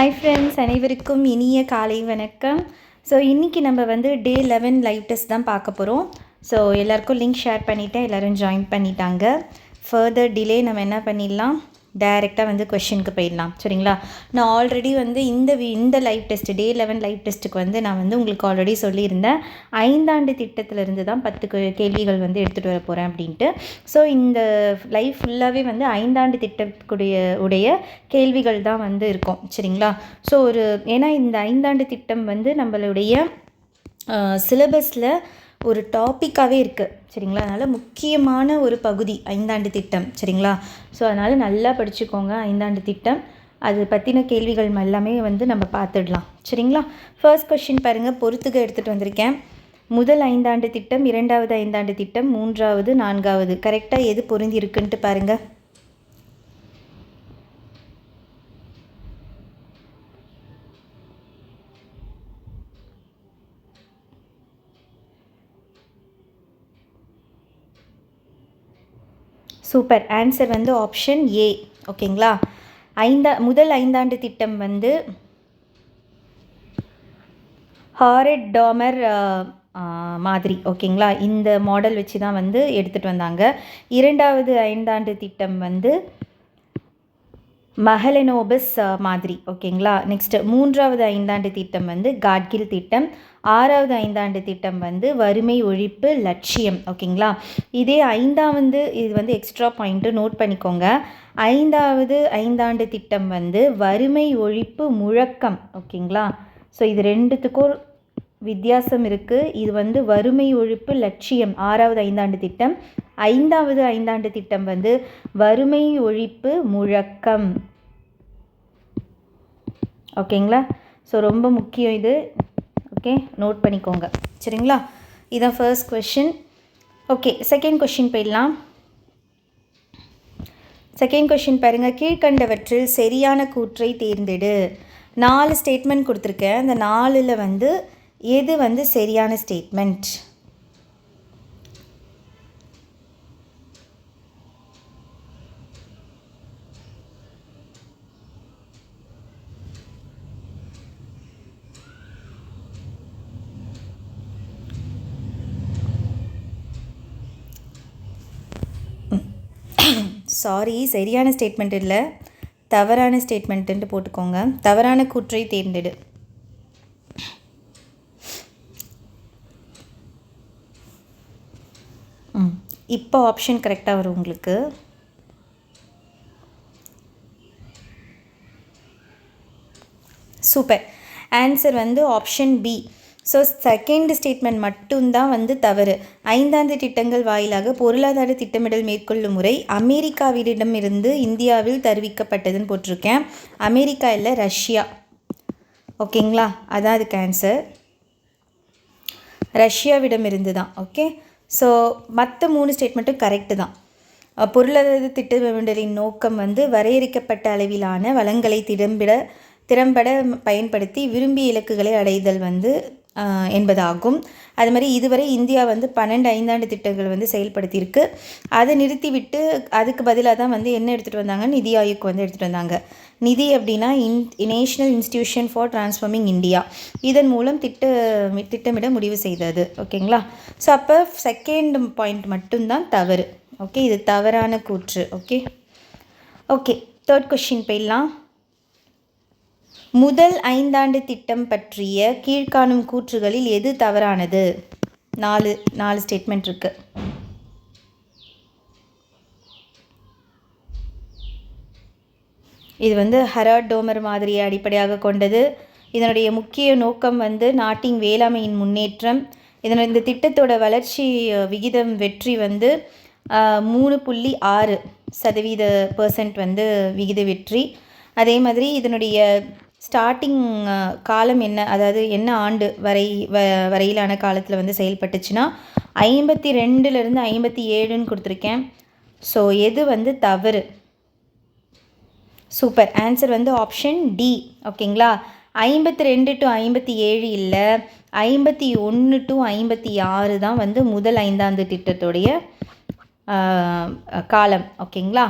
Hi friends அனைவருக்கும் இனிய காலை வணக்கம். ஸோ இன்றைக்கி நம்ம வந்து டே லெவன் லைவ் டெஸ்ட் தான் பார்க்க போகிறோம் ஸோ எல்லாருக்கும் லிங்க் ஷேர் பண்ணிவிட்டேன் எல்லோரும் ஜாயின் பண்ணிட்டாங்க. ஃபர்தர் டிலே நம்ம என்ன பண்ணிடலாம்? டைரெக்டாக வந்து கொஷினுக்கு போயிடலாம். சரிங்களா? நான் ஆல்ரெடி வந்து இந்த வி இந்த live test day eleven live டெஸ்ட்டுக்கு வந்து நான் வந்து உங்களுக்கு ஆல்ரெடி சொல்லியிருந்தேன். ஐந்தாண்டு திட்டத்திலிருந்து தான் பத்து கேள்விகள் வந்து எடுத்துகிட்டு வர போகிறேன் அப்படின்ட்டு. ஸோ இந்த லைவ் ஃபுல்லாகவே வந்து ஐந்தாண்டு திட்டக்கூடிய உடைய கேள்விகள் தான் வந்து இருக்கும். சரிங்களா? ஸோ ஒரு ஏன்னா இந்த ஐந்தாண்டு திட்டம் வந்து நம்மளுடைய சிலபஸில் ஒரு டாப்பிக்காகவே இருக்குது சரிங்களா? அதனால் முக்கியமான ஒரு பகுதி ஐந்தாண்டு திட்டம் சரிங்களா? ஸோ அதனால் நல்லா படிச்சுக்கோங்க ஐந்தாண்டு திட்டம். அது பற்றின கேள்விகள் எல்லாமே வந்து நம்ம பார்த்துடலாம் சரிங்களா? ஃபர்ஸ்ட் கொஷின் பாருங்கள் பொறுத்துக்க எடுத்துகிட்டு வந்திருக்கேன். முதல் ஐந்தாண்டு திட்டம் இரண்டாவது ஐந்தாண்டு திட்டம் மூன்றாவது நான்காவது கரெக்டாக எது பொருந்தி இருக்குன்ட்டு பாருங்கள் சூப்பர். ஆன்சர் வந்து ஆப்ஷன் ஏ ஓகேங்களா? ஐந்தா முதல் ஐந்தாண்டு திட்டம் வந்து ஹாரெட் டாமர் மாதிரி. ஓகேங்களா? இந்த மாடல் வச்சு தான் வந்து எடுத்துகிட்டு வந்தாங்க. இரண்டாவது ஐந்தாண்டு திட்டம் வந்து மஹலனோபஸ் மாதிரி. ஓகேங்களா? நெக்ஸ்ட் மூன்றாவது ஐந்தாண்டு திட்டம் வந்து காட்கில் திட்டம். ஆறாவது ஐந்தாண்டு திட்டம் வந்து வறுமை ஒழிப்பு லட்சியம். ஓகேங்களா? இதே ஐந்தாவது இது வந்து எக்ஸ்ட்ரா பாயிண்ட்டு நோட் பண்ணிக்கோங்க. ஐந்தாவது ஐந்தாண்டு திட்டம் வந்து வறுமை ஒழிப்பு முழக்கம். ஓகேங்களா? ஸோ இது ரெண்டுத்துக்கும் வித்தியாசம் இருக்குது இது வந்து வறுமை ஒழிப்பு லட்சியம் ஆறாவது ஐந்தாண்டு திட்டம். ஐந்தாவது ஐந்தாண்டு திட்டம் வந்து வறுமை ஒழிப்பு முழக்கம். ஓகேங்களா? ஸோ ரொம்ப முக்கியம் இது. ஓகே நோட் பண்ணிக்கோங்க. சரிங்களா? இதான் first question okay second question போயிடலாம். செகண்ட் கொஷின் பாருங்கள் கீழ்கண்டவற்றில் சரியான கூற்றை தேர்ந்தெடு. நாலு ஸ்டேட்மெண்ட் கொடுத்துருக்கேன். அந்த நாலில் வந்து எது வந்து சரியான ஸ்டேட்மெண்ட் சாரி சரியான ஸ்டேட்மெண்ட் இல்லை. தவறான ஸ்டேட்மெண்ட்டுன்ட்டு போட்டுக்கோங்க. தவறான கூற்றை தேர்ந்தெடு ம் இப்போ ஆப்ஷன் கரெக்டாக வரும் உங்களுக்கு. சூப்பர் ஆன்சர் வந்து option B so second statement மட்டும்தான் வந்து தவறு. ஐந்தாண்டு திட்டங்கள் வாயிலாக பொருளாதார திட்டமிடல் மேற்கொள்ளும் முறை அமெரிக்காவிடமிருந்து இந்தியாவில் தருவிக்கப்பட்டதுன்னு போட்டிருக்கேன். அமெரிக்கா இல்லை ரஷ்யா. ஓகேங்களா அதான் அதுக்கு ஆன்சர் ரஷ்யாவிடமிருந்து தான். ஓகே ஸோ மற்ற மூணு ஸ்டேட்மெண்ட்டும் கரெக்டு தான். பொருளாதார திட்டமிடலின் நோக்கம் வந்து வரையறுக்கப்பட்ட அளவிலான வளங்களை திறம்பிட திறம்பட பயன்படுத்தி விரும்பிய இலக்குகளை அடைதல் வந்து என்பதாகும். அது மாதிரி இதுவரை இந்தியா வந்து பன்னெண்டு ஐந்தாண்டு திட்டங்கள் வந்து செயல்படுத்தியிருக்கு. அதை நிறுத்திவிட்டு அதுக்கு பதிலாக தான் வந்து என்ன எடுத்துகிட்டு வந்தாங்க? நிதி ஆயோக் வந்து எடுத்துகிட்டு வந்தாங்க. நிதி அப்படின்னா இன் national institution for transforming India. இதன் மூலம் திட்ட திட்டமிட முடிவு செய்தது. ஓகேங்களா? ஸோ அப்போ செகண்ட் பாயிண்ட் மட்டும்தான் தவறு. ஓகே? இது தவறான கூற்று. ஓகே? ஓகே. தேர்ட் கொஷின் போயிடலாம். முதல் ஐந்தாண்டு திட்டம் பற்றிய கீழ்காணும் கூற்றுகளில் எது தவறானது? நாலு நாலு ஸ்டேட்மெண்ட் இருக்கு. இது வந்து ஹெராட் டோமர் மாதிரியை அடிப்படையாக கொண்டது. இதனுடைய முக்கிய நோக்கம் வந்து நாட்டின் வேளாண்மையின் முன்னேற்றம். இதன இந்த திட்டத்தோட வளர்ச்சி விகிதம் வெற்றி வந்து மூணு புள்ளி ஆறு சதவீத பர்சன்ட் வந்து விகித வெற்றி. அதே மாதிரி இதனுடைய ஸ்டார்டிங் காலம் என்ன அதாவது என்ன ஆண்டு வரை வ வரையிலான காலத்தில் வந்து செயல்பட்டுச்சுன்னா ஐம்பத்தி ரெண்டுலேருந்து ஐம்பத்தி ஏழுன்னு கொடுத்துருக்கேன். ஸோ எது வந்து தவறு? சூப்பர் ஆன்சர் வந்து ஆப்ஷன் டி ஓகேங்களா ஐம்பத்தி ரெண்டு டு ஐம்பத்தி ஏழு இல்லை ஐம்பத்தி ஒன்று டு ஐம்பத்தி ஆறு தான் வந்து முதல் ஐந்தாண்டு திட்டத்துடைய காலம். ஓகேங்களா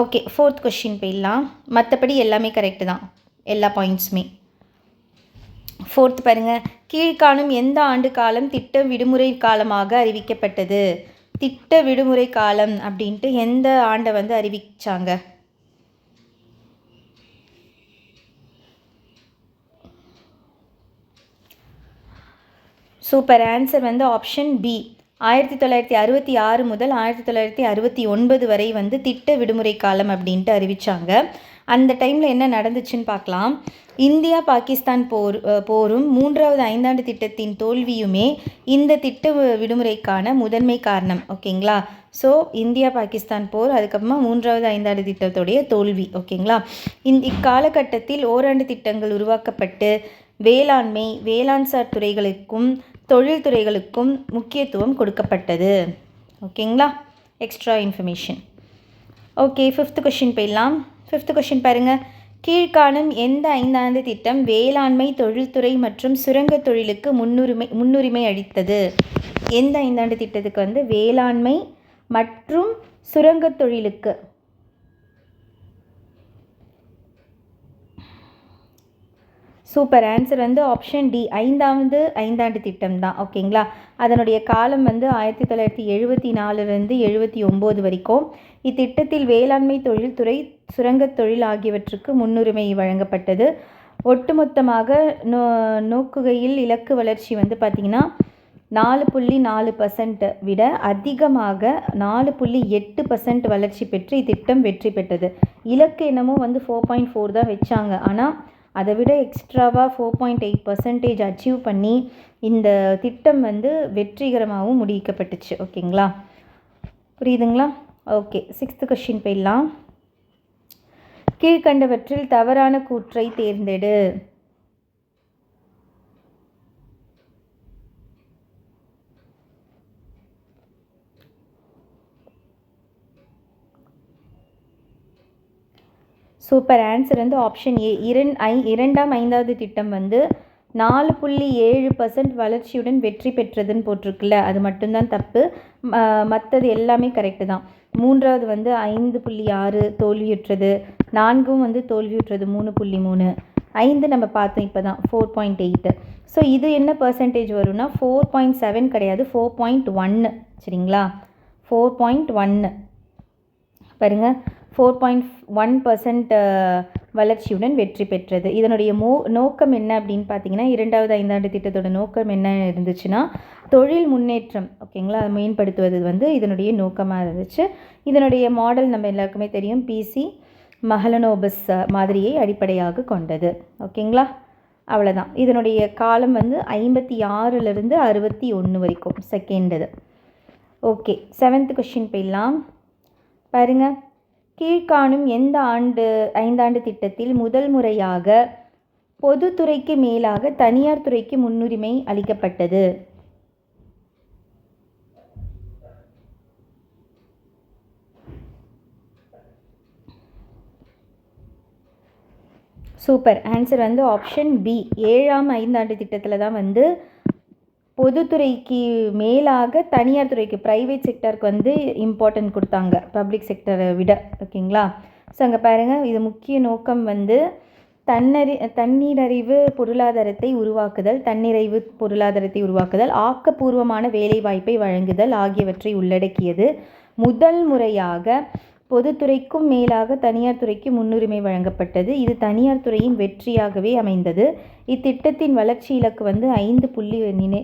ஓகே ஃபோர்த் கொஷின் போயிடலாம். மற்றபடி எல்லாமே கரெக்டு தான். எல்லா பாயிண்ட்ஸுமே ஃபோர்த் பாருங்க. கீழ்காணும் எந்த ஆண்டு காலம் திட்ட விடுமுறை காலமாக அறிவிக்கப்பட்டது? திட்ட விடுமுறை காலம் அப்படின்ட்டு எந்த ஆண்டை வந்து அறிவிச்சாங்க? சூப்பர் ஆன்சர் வந்து ஆப்ஷன் பி ஆயிரத்தி தொள்ளாயிரத்தி அறுபத்தி ஆறு முதல் ஆயிரத்தி தொள்ளாயிரத்தி அறுபத்தி ஒன்பது வரை வந்து திட்ட விடுமுறை காலம் அப்படின்ட்டு அறிவித்தாங்க அந்த டைமில் என்ன நடந்துச்சுன்னு பார்க்கலாம். இந்தியா பாகிஸ்தான் போர் போரும் மூன்றாவது ஐந்தாண்டு திட்டத்தின் தோல்வியுமே இந்த திட்ட விடுமுறைக்கான முதன்மை காரணம். ஓகேங்களா? ஸோ இந்தியா பாகிஸ்தான் போர் அதுக்கப்புறமா மூன்றாவது ஐந்தாண்டு திட்டத்துடைய தோல்வி. ஓகேங்களா? இந்த இக்காலகட்டத்தில் ஓராண்டு திட்டங்கள் உருவாக்கப்பட்டு வேளாண்மை வேளாண் சார் துறைகளுக்கும் தொழில் துறைகளுக்கும் முக்கியத்துவம் கொடுக்கப்பட்டது. ஓகேங்களா? Extra information okay fifth question போயிடலாம். ஃபிஃப்த் கொஷின் பாருங்கள் கீழ்காணும் எந்த ஐந்தாண்டு திட்டம் வேளாண்மை தொழில்துறை மற்றும் சுரங்க தொழிலுக்கு முன்னுரிமை முன்னுரிமை அளித்தது? எந்த ஐந்தாண்டு திட்டத்துக்கு வந்து வேளாண்மை மற்றும் சுரங்கத் தொழிலுக்கு சூப்பர் ஆன்சர் வந்து ஆப்ஷன் டி ஐந்தாவது ஐந்தாண்டு திட்டம் தான். ஓகேங்களா அதனுடைய காலம் வந்து ஆயிரத்தி தொள்ளாயிரத்தி எழுபத்தி நாலுலேருந்து எழுபத்தி ஒம்பது வரைக்கும். இத்திட்டத்தில் வேளாண்மை தொழில்துறை சுரங்கத் தொழில் ஆகியவற்றுக்கு முன்னுரிமை வழங்கப்பட்டது. ஒட்டுமொத்தமாக நோ நோக்குகையில் இலக்கு வளர்ச்சி வந்து பார்த்திங்கன்னா நாலு புள்ளி நாலு பர்சன்ட் விட அதிகமாக நாலு புள்ளி எட்டு பர்சன்ட் வளர்ச்சி பெற்று இத்திட்டம் வெற்றி பெற்றது. இலக்கு என்னமோ வந்து ஃபோர் பாயிண்ட் ஃபோர் தான் வச்சாங்க. ஆனால் அதை விட எக்ஸ்ட்ராவாக four point eight percentage achieve பண்ணி இந்த திட்டம் வந்து வெற்றிகரமாகவும் முடிக்கப்பட்டுச்சு. ஓகேங்களா? புரியுதுங்களா? ஓகே சிக்ஸ்த்து கொஷின் போயிடலாம். கீழ்கண்டவற்றில் தவறான கூற்றை தேர்ந்தெடு. சூப்பர் ஆன்சர் வந்து ஆப்ஷன் ஏ இரண் ஐ இரண்டாம் ஐந்தாவது திட்டம் வந்து நாலு புள்ளி ஏழு பர்சன்ட் வளர்ச்சியுடன் வெற்றி பெற்றதுன்னு போட்டிருக்குல்ல அது மட்டும்தான் தப்பு. மற்றது எல்லாமே கரெக்டு தான். மூன்றாவது வந்து ஐந்து புள்ளி ஆறு தோல்வியுற்றது. நான்கும் வந்து தோல்வியுற்றது மூணு புள்ளி மூணு. ஐந்து நம்ம பார்த்தோம் இப்போ தான் ஃபோர் பாயிண்ட் எயிட்டு ஸோ இது என்ன பர்சன்டேஜ் வரும்னா ஃபோர் பாயிண்ட் செவன் கிடையாது ஃபோர் பாயிண்ட் ஒன்று சரிங்களா? ஃபோர் பாயிண்ட் ஒன்று பாருங்கள் ஃபோர் பாயிண்ட் ஒன் பர்சன்ட் வளர்ச்சியுடன் வெற்றி பெற்றது. இதனுடைய மோ நோக்கம் என்ன அப்படின்னு பார்த்தீங்கன்னா இரண்டாவது ஐந்தாண்டு திட்டத்தோட நோக்கம் என்ன இருந்துச்சுன்னா தொழில் முன்னேற்றம். ஓகேங்களா அதை மேம்படுத்துவது வந்து இதனுடைய நோக்கமாக இருந்துச்சு. இதனுடைய மாடல் நம்ம எல்லாருக்குமே தெரியும். பிசி மஹலனோபஸ் மாதிரியை அடிப்படையாக கொண்டது. ஓகேங்களா அவ்வளோதான் இதனுடைய காலம் வந்து ஐம்பத்தி ஆறுலேருந்து அறுபத்தி ஒன்று வரைக்கும் செகண்ட் இது ஓகே செவன்த் கொஷின் போயிடலாம். பாருங்கள் கீழ்காணும் எந்த ஆண்டு ஐந்தாண்டு திட்டத்தில் முதல் முறையாக பொதுத்துறைக்கு மேலாக தனியார் துறைக்கு முன்னுரிமை அளிக்கப்பட்டது. சூப்பர். ஆன்சர் வந்து ஆப்ஷன் பி. ஏழாம் ஐந்தாண்டு திட்டத்தில் தான் வந்து பொதுத்துறைக்கு மேலாக தனியார் துறைக்கு ப்ரைவேட் செக்டருக்கு வந்து இம்பார்ட்டன்ட் கொடுத்தாங்க. பப்ளிக் செக்டரை விட ஓகேங்களா ஸோ அங்கே பாருங்கள் இது முக்கிய நோக்கம் வந்து தன்னறி தன்னிறைவு பொருளாதாரத்தை உருவாக்குதல் தன்னிறைவு பொருளாதாரத்தை உருவாக்குதல் ஆக்கப்பூர்வமான வேலைவாய்ப்பை வழங்குதல் ஆகியவற்றை உள்ளடக்கியது. முதல் முறையாக பொதுத்துறைக்கும் மேலாக தனியார் துறைக்கு முன்னுரிமை வழங்கப்பட்டது. இது தனியார் துறையின் வெற்றியாகவே அமைந்தது. இத்திட்டத்தின் வளர்ச்சி இலக்கு வந்து ஐந்து புள்ளி நினை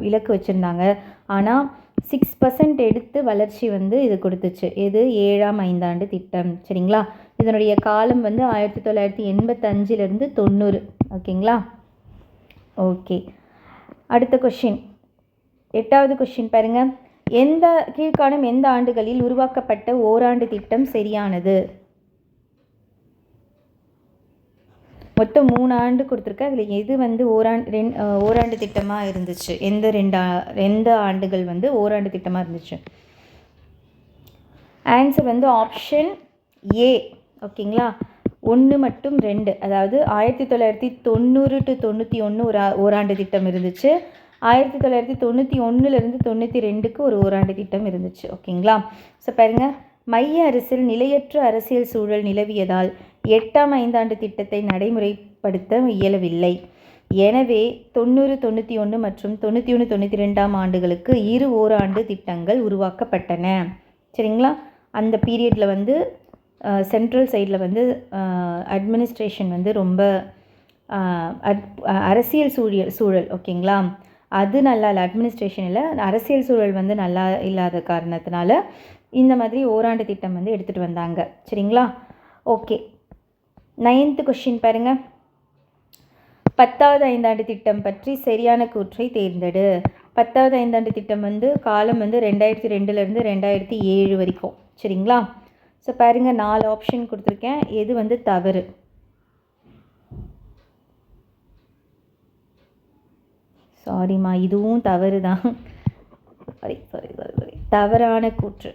இலக்கு வச்சுருந்தாங்க. ஆனால் சிக்ஸ் பர்சன்ட் எடுத்து வளர்ச்சி வந்து இது கொடுத்துச்சு. இது ஏழாம் ஐந்தாண்டு திட்டம். சரிங்களா? இதனுடைய காலம் வந்து ஆயிரத்தி தொள்ளாயிரத்தி எண்பத்தஞ்சிலேருந்து தொண்ணூறு. ஓகேங்களா? ஓகே. அடுத்த கொஷின் எட்டாவது கொஷின் பாருங்கள் எந்த கீழ்காணும் எந்த ஆண்டுகளில் உருவாக்கப்பட்ட ஓராண்டு திட்டம் சரியானது? மொத்தம் மூணு ஆண்டு கொடுத்துருக்கேன் அதில் எது வந்து ஓராண்டு ரெண் ஓராண்டு திட்டமாக இருந்துச்சு? எந்த ரெண்டு எந்த ஆண்டுகள் வந்து ஓராண்டு திட்டமாக இருந்துச்சு? ஆன்சர் வந்து ஆப்ஷன் ஏ ஓகேங்களா? ஒன்று மட்டும் ரெண்டு. அதாவது ஆயிரத்தி தொள்ளாயிரத்தி தொண்ணூறு டு தொண்ணூற்றி ஒன்று ஒரு ஓராண்டு திட்டம் இருந்துச்சு. ஆயிரத்தி தொள்ளாயிரத்தி தொண்ணூற்றி ஒன்றுலேருந்து தொண்ணூற்றி ரெண்டுக்கு ஒரு ஓராண்டு திட்டம் இருந்துச்சு ஓகேங்களா? ஸோ பாருங்கள் மைய அரசில் நிலையற்ற அரசியல் சூழல் நிலவியதால் எட்டாம் ஐந்தாண்டு திட்டத்தை நடைமுறைப்படுத்த இயலவில்லை. எனவே தொண்ணூறு தொண்ணூற்றி ஒன்று மற்றும் தொண்ணூற்றி ஒன்று தொண்ணூற்றி ரெண்டாம் ஆண்டுகளுக்கு இரு ஓராண்டு திட்டங்கள் உருவாக்கப்பட்டன. சரிங்களா? அந்த பீரியடில் வந்து சென்ட்ரல் சைடில் வந்து அட்மினிஸ்ட்ரேஷன் வந்து ரொம்ப அரசியல் சூழல் சூழல் ஓகேங்களா? அது நல்லா இல்லை. அட்மினிஸ்ட்ரேஷனில் அரசியல் சூழல் வந்து நல்லா இல்லாத காரணத்தினால இந்த மாதிரி ஓராண்டு திட்டம் வந்து எடுத்துகிட்டு வந்தாங்க. சரிங்களா? ஓகே நைன்த்து கொஷின் பாருங்கள் பத்தாவது ஐந்தாண்டு திட்டம் பற்றி சரியான கூற்றை தேர்ந்தெடு. பத்தாவது ஐந்தாண்டு திட்டம் வந்து காலம் வந்து ரெண்டாயிரத்தி ரெண்டுலேருந்து ரெண்டாயிரத்தி ஏழு வரைக்கும். சரிங்களா? ஸோ பாருங்கள் நாலு ஆப்ஷன் கொடுத்துருக்கேன். எது வந்து தவறு? சாரிம்மா இதுவும் தவறு தான் சாரி சாரி சாரி சாரி தவறான கூற்று.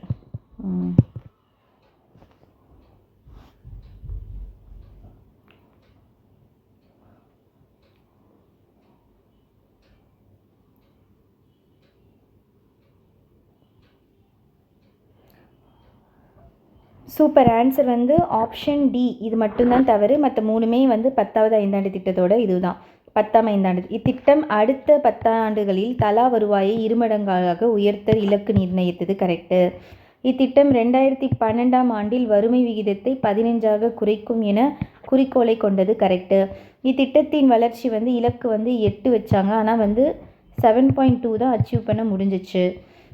சூப்பர் ஆன்சர் வந்து ஆப்ஷன் டி இது மட்டும்தான் தவறு. மற்ற மூணுமே வந்து பத்தாவது ஐந்தாண்டு திட்டத்தோட இதுதான். பத்தாம் ஐந்தாண்டு இத்திட்டம் அடுத்த பத்தாண்டுகளில் தலா வருவாயை இருமடங்காக உயர்த்த இலக்கு நிர்ணயித்தது கரெக்டு இத்திட்டம் ரெண்டாயிரத்தி பன்னெண்டாம் ஆண்டில் வறுமை விகிதத்தை பதினஞ்சாக குறைக்கும் என குறிக்கோளை கொண்டது கரெக்டு இத்திட்டத்தின் வளர்ச்சி வந்து இலக்கு வந்து எட்டு வச்சாங்க. ஆனால் வந்து செவன் பாயிண்ட் டூ தான் அச்சீவ் பண்ண முடிஞ்சிச்சு.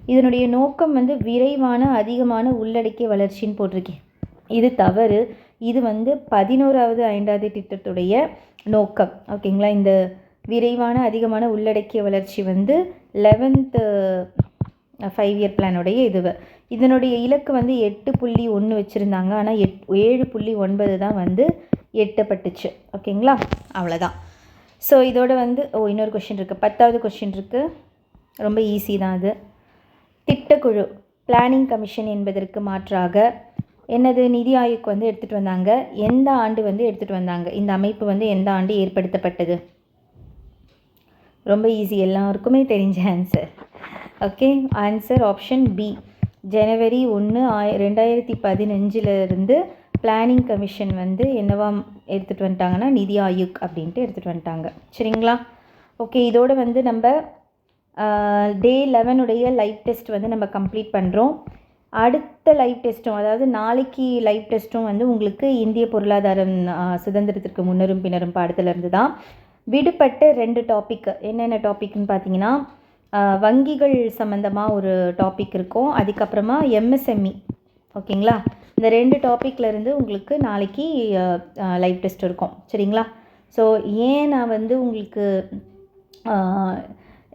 இதனுடைய நோக்கம் வந்து விரைவான அதிகமான உள்ளடக்கிய வளர்ச்சின்னு போட்டிருக்கேன். இது தவறு. இது வந்து பதினோராவது ஐந்தாவது திட்டத்துடைய நோக்கம். ஓகேங்களா? இந்த விரைவான அதிகமான உள்ளடக்கிய வளர்ச்சி வந்து லெவன்த்து ஃபைவ் இயர் பிளானுடைய இது. இதனுடைய இலக்கு வந்து எட்டு புள்ளி ஒன்று வச்சுருந்தாங்க. ஆனால் எட் ஏழு புள்ளி ஒன்பது தான் வந்து எட்டப்பட்டுச்சு. ஓகேங்களா? அவ்வளோதான் ஸோ இதோட வந்து ஓ இன்னொரு கொஷின் இருக்குது பத்தாவது கொஷின் இருக்குது ரொம்ப ஈஸி தான் அது. திட்டக்குழு பிளானிங் கமிஷன் என்பதற்கு மாற்றாக என்னது நிதி ஆயோக் வந்து எடுத்துகிட்டு வந்தாங்க. எந்த ஆண்டு வந்து எடுத்துகிட்டு வந்தாங்க? இந்த அமைப்பு வந்து எந்த ஆண்டு ஏற்படுத்தப்பட்டது? ரொம்ப ஈஸி எல்லாருக்குமே தெரிஞ்ச answer okay answer option B ஜனவரி ஒன்று ஆய ரெண்டாயிரத்தி பதினஞ்சிலிருந்து பிளானிங் கமிஷன் வந்து என்னவா எடுத்துகிட்டு வந்துட்டாங்கன்னா நிதி ஆயுக் அப்படின்ட்டு எடுத்துகிட்டு வந்துட்டாங்க. சரிங்களா? ஓகே இதோடு வந்து நம்ம டே லெவனுடைய லைவ் டெஸ்ட் வந்து நம்ம கம்ப்ளீட் பண்ணுறோம் அடுத்த லைவ் டெஸ்ட்டும் அதாவது நாளைக்கு லைவ் டெஸ்ட்டும் வந்து உங்களுக்கு இந்திய பொருளாதாரம் சுதந்திரத்திற்கு முன்னரும் பின்னரும் பாடத்துலேருந்து தான் விடுபட்ட ரெண்டு டாபிக் என்னென்ன டாபிக்னு பார்த்தீங்கன்னா வங்கிகள் சம்மந்தமாக ஒரு டாபிக் இருக்கும். அதுக்கப்புறமா எம்எஸ்எம்இ ஓகேங்களா? இந்த ரெண்டு டாப்பிக்லேருந்து உங்களுக்கு நாளைக்கு லைவ் டெஸ்ட் இருக்கும். சரிங்களா? ஸோ ஏன் நான் வந்து உங்களுக்கு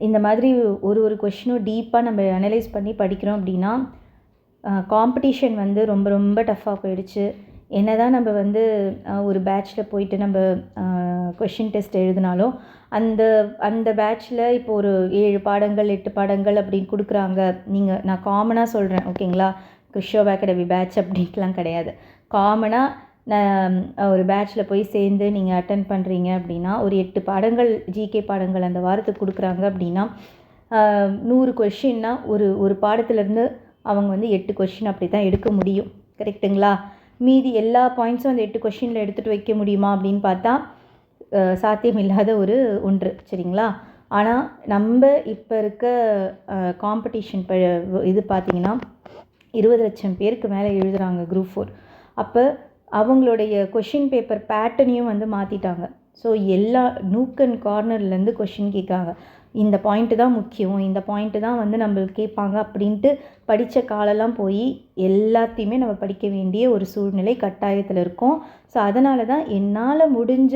இந்த மாதிரி ஒரு ஒரு கொஷினும் டீப்பாக நம்ம அனலைஸ் பண்ணி படிக்கிறோம் அப்படின்னா காம்படிஷன் வந்து ரொம்ப ரொம்ப டஃப்பாக போயிடுச்சு. என்ன தான் நம்ம வந்து ஒரு பேட்ச்சில் போயிட்டு நம்ம கொஷின் டெஸ்ட் எழுதினாலும் அந்த அந்த பேட்ச்சில் இப்போ ஒரு ஏழு பாடங்கள் எட்டு பாடங்கள் அப்படின்னு கொடுக்குறாங்க. நீங்கள் நான் காமனாக சொல்கிறேன் ஓகேங்களா? கிறிஷோவ் அகாடமி பேட்ச் அப்படின்ட்டுலாம் கிடையாது. காமனாக நான் ஒரு பேட்ச்சில் போய் சேர்ந்து நீங்கள் அட்டன் பண்ணுறீங்க அப்படின்னா ஒரு எட்டு பாடங்கள் ஜிகே பாடங்கள் அந்த வாரத்துக்கு கொடுக்குறாங்க அப்படின்னா நூறு கொஷின்னா ஒரு ஒரு பாடத்துலேருந்து அவங்க வந்து எட்டு கொஷின் அப்படி தான் எடுக்க முடியும். கரெக்டுங்களா மீதி எல்லா பாயிண்ட்ஸும் அந்த எட்டு கொஷினில் எடுத்துகிட்டு வைக்க முடியுமா அப்படின்னு பார்த்தா சாத்தியம் இல்லாத ஒரு ஒன்று. சரிங்களா? ஆனால் நம்ம இப்போ இருக்க காம்படிஷன் இது பார்த்திங்கன்னா இருபது லட்சம் பேருக்கு மேலே எழுதுகிறாங்க குரூப் ஃபோர் அப்போ அவங்களுடைய கொஷின் பேப்பர் பேட்டர்னையும் வந்து மாற்றிட்டாங்க ஸோ எல்லா நூக் அண்ட் கார்னர்லேருந்து கொஷின் கேட்காங்க இந்த பாயிண்ட்டு தான் முக்கியம் இந்த பாயிண்ட்டு தான் வந்து நம்மளுக்கு கேட்பாங்க அப்படின்ட்டு படித்த காலெல்லாம் போய் எல்லாத்தையுமே நம்ம படிக்க வேண்டிய ஒரு சூழ்நிலை கட்டாயத்தில் இருக்கும். ஸோ அதனால தான் என்னால் முடிஞ்ச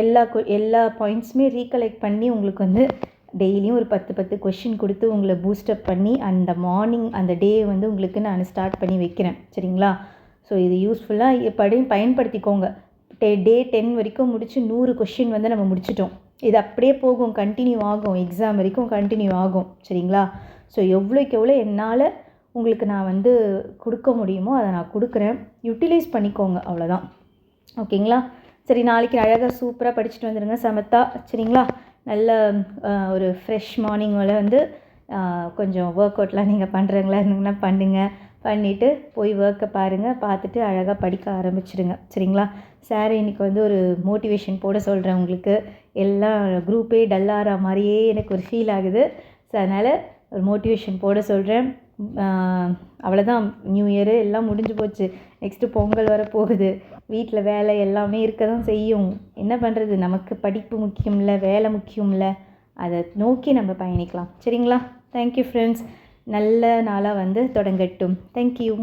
எல்லா எல்லா பாயிண்ட்ஸுமே ரீகலெக்ட் பண்ணி உங்களுக்கு வந்து டெய்லியும் ஒரு பத்து பத்து கொஷின் கொடுத்து உங்களை பூஸ்டப் பண்ணி அந்த மார்னிங் அந்த டே வந்து உங்களுக்கு நான் ஸ்டார்ட் பண்ணி வைக்கிறேன். சரிங்களா? ஸோ இது யூஸ்ஃபுல்லாக படி பயன்படுத்திக்கோங்க. டே டே டென் வரைக்கும் முடித்து நூறு கொஷின் வந்து நம்ம முடிச்சிட்டோம். இது அப்படியே போகும் கண்டினியூ ஆகும். எக்ஸாம் வரைக்கும் கண்டினியூ ஆகும். சரிங்களா? ஸோ எவ்வளோக்கு எவ்வளோ என்னால் உங்களுக்கு நான் வந்து கொடுக்க முடியுமோ அதை நான் கொடுக்குறேன். யூட்டிலைஸ் பண்ணிக்கோங்க அவ்வளோதான். ஓகேங்களா? சரி நாளைக்கு அழகாக சூப்பராக படிச்சுட்டு வந்துடுங்க சமத்தா சரிங்களா? நல்ல ஒரு ஃப்ரெஷ் மார்னிங்கில் வந்து கொஞ்சம் ஒர்க் அவுட்லாம் நீங்கள் பண்ணுறீங்களா இருந்தீங்கன்னா பண்ணுங்கள் பண்ணிவிட்டு போய் ஒர்க்கை பாருங்கள் பார்த்துட்டு அழகாக படிக்க ஆரம்பிச்சிடுங்க சரிங்களா? சார் இன்றைக்கி வந்து ஒரு மோட்டிவேஷன் போட சொல்கிறேன் உங்களுக்கு. எல்லாம் குரூப்பே டல்லாகிற மாதிரியே எனக்கு ஒரு ஃபீல் ஆகுது. ஸோ அதனால் ஒரு மோட்டிவேஷன் போட சொல்கிறேன் அவ்வளோதான் நியூ இயரு எல்லாம் முடிஞ்சு போச்சு. நெக்ஸ்ட்டு பொங்கல் வர போகுது. வீட்டில் வேலை எல்லாமே இருக்க தான் செய்யும். என்ன பண்ணுறது நமக்கு படிப்பு முக்கியம் இல்லை வேலை முக்கியம் இல்லை அதை நோக்கி நம்ம பயணிக்கலாம். சரிங்களா? தேங்க்யூ ஃப்ரெண்ட்ஸ் நல்ல நாளாக வந்து தொடங்கட்டும். தேங்க்யூ